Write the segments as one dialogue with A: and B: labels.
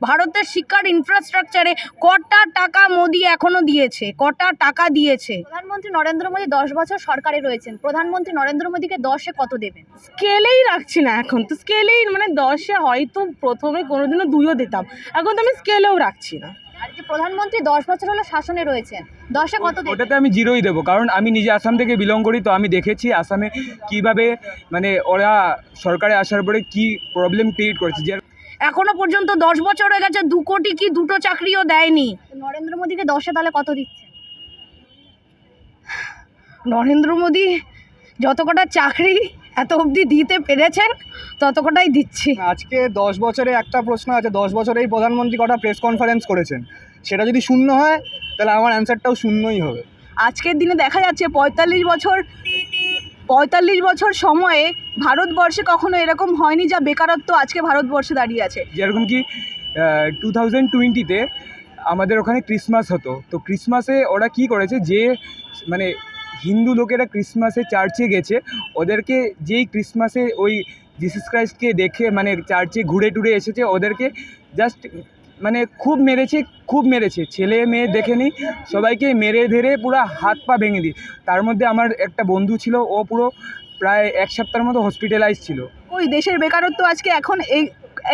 A: ভারতের শিক্ষার ইনফ্রাস্ট্রাকচারে কটা টাকা মোদি এখনও দিয়েছে? কটা টাকা দিয়েছে?
B: প্রধানমন্ত্রী নরেন্দ্র মোদী দশ বছর সরকারে রয়েছেন। প্রধানমন্ত্রী নরেন্দ্র মোদীকে দশে কত দেবেন?
C: স্কেলেই রাখছি না এখন তো। স্কেলেই মানে দশে হয়তো প্রথমে কোনোদিনও দুইও দিতাম। এখন তো আমি স্কেলেও রাখছি না।
B: আর যে প্রধানমন্ত্রী দশ বছর হলো শাসনে রয়েছেন দশে কত দেবেন?
D: ওটাতে আমি জিরোই দেবো কারণ আমি নিজে আসাম থেকে বিলং করি তো আমি দেখেছি আসামে কীভাবে মানে ওরা সরকারে আসার পরে কি প্রবলেম ক্রিয়েট করেছে। যে
A: এখনও পর্যন্ত দশ বছর হয়ে গেছে দু কোটি কি দুটো চাকরিও দেয়নি?
B: নরেন্দ্র মোদীকে দশে তাহলে কত দিচ্ছেন?
A: নরেন্দ্র মোদী যত কটা চাকরি এত অবধি দিতে পেরেছেন তত কটাই দিচ্ছি।
E: আজকে দশ বছরে একটা প্রশ্ন আছে দশ বছরে এই প্রধানমন্ত্রী কটা প্রেস কনফারেন্স করেছেন। সেটা যদি শূন্য হয় তাহলে আমার অ্যান্সারটাও শূন্যই হবে।
C: আজকের দিনে দেখা যাচ্ছে পঁয়তাল্লিশ বছর পঁয়তাল্লিশ বছর সময়ে ভারতবর্ষে কখনো এরকম হয়নি যা বেকারত্ব আজকে ভারতবর্ষে দাঁড়িয়ে আছে।
D: যেরকম কি টু থাউজেন্ড টোয়েন্টিতে আমাদের ওখানে ক্রিসমাস হতো। তো ক্রিসমাসে ওরা কি করেছে, যে মানে হিন্দু লোকেরা ক্রিসমাসে চার্চে গেছে, ওদেরকে যেই ক্রিসমাসে ওই জিসাস ক্রাইস্টকে দেখে মানে চার্চে ঘুরে টুরে এসেছে, ওদেরকে জাস্ট মানে খুব মেরেছে খুব মেরেছে। ছেলে, মেয়ে দেখেনি সবাইকে মেরে ধরে পুরো হাত পা ভেঙে দিই। তার মধ্যে আমার একটা বন্ধু ছিল, ও পুরো প্রায় এক সপ্তাহের মতো হসপিটালাইজ ছিল।
C: ওই দেশের বেকারত্ব আজকে এখন এই,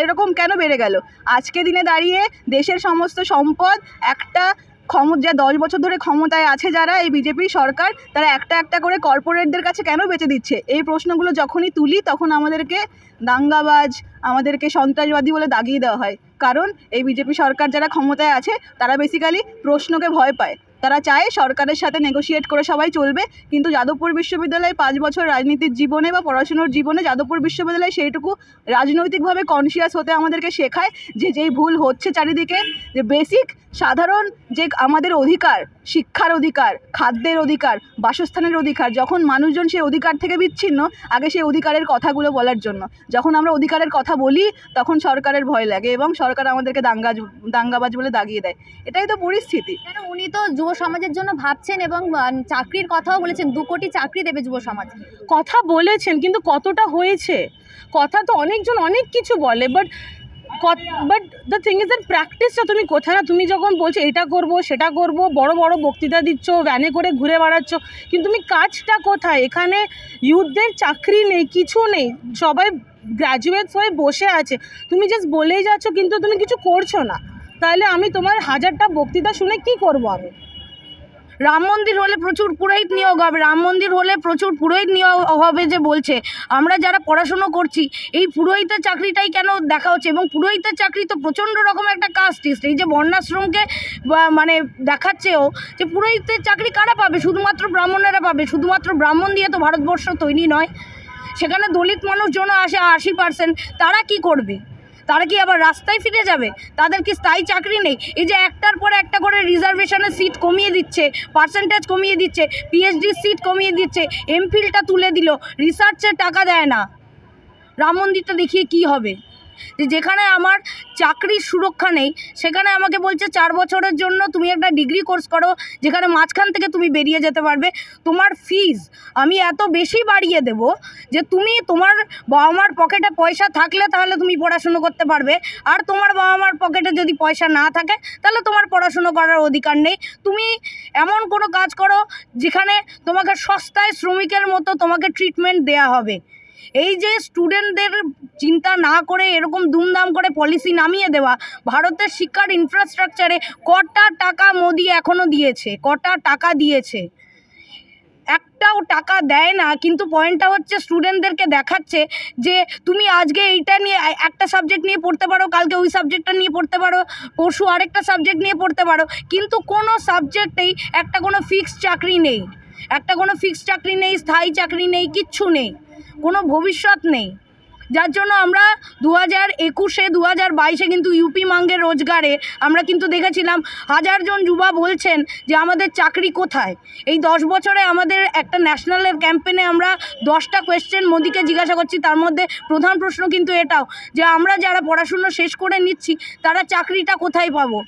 C: এরকম কেন বেড়ে গেল? আজকে দিনে দাঁড়িয়ে দেশের সমস্ত সম্পদ, একটা ক্ষম যা দশ বছর ধরে ক্ষমতায় আছে যারা এই বিজেপি সরকার, তারা একটা একটা করে কর্পোরেটদের কাছে কেন বেচে দিচ্ছে? এই প্রশ্নগুলো যখনই তুলি, তখন আমাদেরকে দাঙ্গাবাজ, আমাদেরকে সন্ত্রাসবাদী বলে দাগিয়ে দেওয়া হয়। কারণ এই বিজেপি সরকার যারা ক্ষমতায় আছে, তারা বেসিক্যালি প্রশ্নকে ভয় পায়। তারা চায় সরকারের সাথে নেগোসিয়েট করে সবাই চলবে, কিন্তু যাদবপুর বিশ্ববিদ্যালয়ে পাঁচ বছর রাজনীতির জীবনে বা পড়াশুনোর জীবনে যাদবপুর বিশ্ববিদ্যালয়ে সেইটুকু রাজনৈতিকভাবে কনসিয়াস হতে আমাদেরকে শেখায় যে যেই ভুল হচ্ছে চারিদিকে, যে বেসিক সাধারণ যে আমাদের অধিকার শিক্ষার অধিকার খাদ্যের অধিকার বাসস্থানের অধিকার যখন মানুষজন সেই অধিকার থেকে বিচ্ছিন্ন আগে সেই অধিকারের কথাগুলো বলার জন্য। যখন আমরা অধিকারের কথা বলি তখন সরকারের ভয় লাগে এবং সরকার আমাদেরকে দাঙ্গা দাঙ্গাবাজ বলে দাগিয়ে দেয়। এটাই তো পরিস্থিতি।
B: কেন উনি তো যুব সমাজের জন্য ভাবছেন এবং চাকরির কথাও বলেছেন দু কোটি চাকরি দেবে যুব সমাজ।
C: কথা বলেছেন কিন্তু কতটা হয়েছে? কথা তো অনেকজন অনেক কিছু বলে but but the thing is that প্র্যাকটিসটা তুমি কোথায় না, তুমি যখন বলছো এটা করব, সেটা করব, বড় বড় বক্তৃতা দিচ্ছ ভ্যানে করে ঘুরে বেড়াচ্ছ, কিন্তু তুমি কাজটা কোথায়? এখানে ইউথদের চাকরি নেই, কিছু নেই, সবাই গ্র্যাজুয়েটস হয়ে বসে আছে। তুমি জাস্ট বলেই যাচ্ছ, কিন্তু তুমি কিছু করছ না। তাহলে আমি তোমার হাজারটা বক্তৃতা শুনে কি করব আমি?
A: রাম মন্দির হলে প্রচুর পুরোহিত নিয়োগ হবে, রাম মন্দির হলে প্রচুর পুরোহিত নিয়োগ হবে যে বলছে। আমরা যারা পড়াশুনো করছি, এই পুরোহিতের চাকরিটাই কেন দেখা হচ্ছে? এবং পুরোহিতের চাকরি তো প্রচণ্ড রকম একটা কাস্ট কাস্টিস্ট এই যে বর্ণাশ্রমকে মানে দেখাচ্ছেও যে পুরোহিতের চাকরি কারা পাবে? শুধুমাত্র ব্রাহ্মণেরা পাবে, শুধুমাত্র ব্রাহ্মণ দিয়ে তো ভারতবর্ষ তৈরি নয়। সেখানে দলিত মানুষজন আসে আশি পার্সেন্ট তারা কি করবে? তারা কি আবার রাস্তায় ফিরে যাবে? তাদের কি স্থায়ী চাকরি নেই? এই যে একটার পর একটা করে রিজার্ভেশনের সিট কমিয়ে দিচ্ছে পার্সেন্টেজ কমিয়ে দিচ্ছে পিএইচডির সিট কমিয়ে দিচ্ছে এমফিলটা তুলে দিল রিসার্চের টাকা দেয় না। রাম মন্দিরটা দেখিয়ে কী হবে? যে যেখানে আমার চাকরির সুরক্ষা নেই, সেখানে আমাকে বলছে চার বছরের জন্য তুমি একটা ডিগ্রি কোর্স করো, যেখানে মাঝখান থেকে তুমি বেরিয়ে যেতে পারবে। তোমার ফিজ আমি এত বেশি বাড়িয়ে দেব যে তুমি তোমার বাবা মার পকেটে পয়সা থাকলে তাহলে তুমি পড়াশুনো করতে পারবে। আর তোমার বাবা মার পকেটে যদি পয়সা না থাকে, তাহলে তোমার পড়াশুনো করার অধিকার নেই। তুমি এমন কোনো কাজ করো, যেখানে তোমাকে সস্তায় শ্রমিকের মতো তোমাকে ট্রিটমেন্ট দেয়া হবে। এই যে স্টুডেন্টদের চিন্তা না করে এরকম দুমদাম করে পলিসি নামিয়ে দেওয়া, ভারতের শিক্ষার ইনফ্রাস্ট্রাকচারে কটা টাকা মোদি এখনও দিয়েছে, কটা টাকা দিয়েছে? একটাও টাকা দেয় না, কিন্তু পয়েন্টটা হচ্ছে স্টুডেন্টদেরকে দেখাচ্ছে যে তুমি আজকে এইটা নিয়ে, একটা সাবজেক্ট নিয়ে পড়তে পারো, কালকে ওই সাবজেক্টটা নিয়ে পড়তে পারো, পরশু আরেকটা সাবজেক্ট নিয়ে পড়তে পারো, কিন্তু কোনো সাবজেক্টেই একটা কোনো ফিক্সড চাকরি নেই, একটা কোনো ফিক্সড চাকরি নেই, স্থায়ী চাকরি নেই, কিচ্ছু নেই, কোনো ভবিষ্যৎ নেই। যার জন্য আমরা দু হাজার একুশে দু হাজার বাইশে কিন্তু ইউপি মাঙ্গের রোজগারে আমরা কিন্তু দেখেছিলাম হাজারজন যুবা বলছেন যে আমাদের চাকরি কোথায়। এই দশ বছরে আমাদের একটা ন্যাশনালের ক্যাম্পেনে আমরা দশটা কোয়েশ্চেন মোদিকে জিজ্ঞাসা করছি, তার মধ্যে প্রধান প্রশ্ন কিন্তু এটাও যে আমরা যারা পড়াশুনো শেষ করে নিচ্ছি, তারা চাকরিটা কোথায় পাবো?